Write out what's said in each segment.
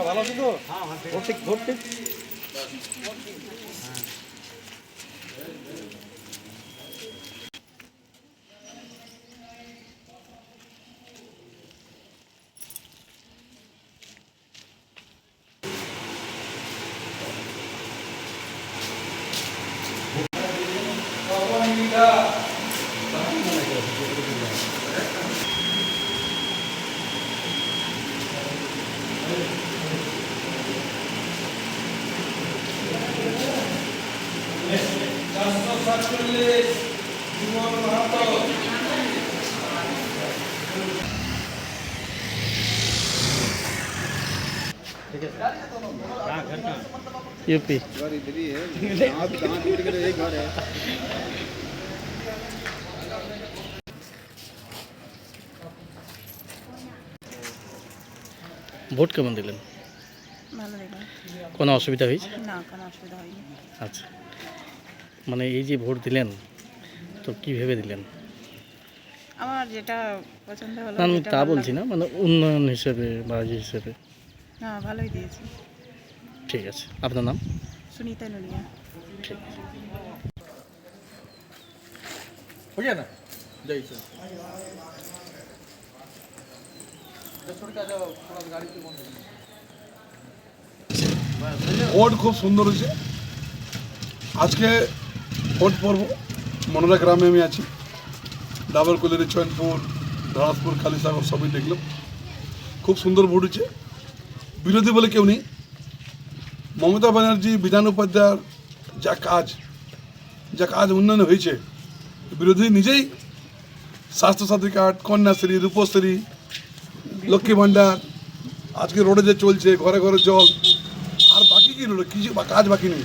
ভালো আছো তো? ভোট ঠিক ভোট ঠিক? यूपी ভোট কেমন দিলেন। কোনো অসুবিধা হয়েছে? না কোনো অসুবিধা হয়নি। আচ্ছা। মানে এই যে ভোট দিলেন তো কি ভেবে দিলেন? আমার যেটা পছন্দ হলো আমি তা বলছি না মানে উন্নয়ন হিসেবে বা ইয়ে হিসেবে। না ভালোই দিয়েছি। ঠিক আছে আপনার নাম? সুনিতা নুনিয়া ঠিক আছে। না? যাই স্যার খুব সুন্দর হয়েছে। আজকে ভোট পর্ব মনোরা গ্রামে আমি আছি। ডাবরকুলের চয়নপুর ধরাসপুর কালীসাগর, সবই দেখলাম। খুব সুন্দর ভোট হয়েছে বিরোধী বলে কেউ নেই। মমতা ব্যানার্জি, বিধান উপাধ্যায়ের যা কাজ যা কাজ উন্নয়ন হয়েছে, বিরোধী নিজেই স্বাস্থ্যসাথী কার্ড, কন্যাশ্রী, রূপশ্রী, লক্ষ্মী ভাণ্ডার, আজকে রোডে যে চলছে, ঘরে ঘরে জল, আর বাকি কি রইল কিছু কাজ বাকি নেই।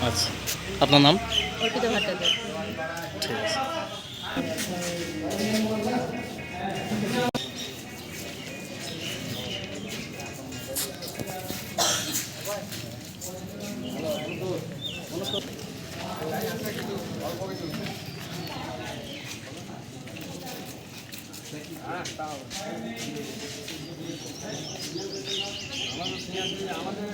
আচ্ছা। আপনার নাম? অর্পিতা ভট্টাচার্য। ঠিক আছে। আমাদের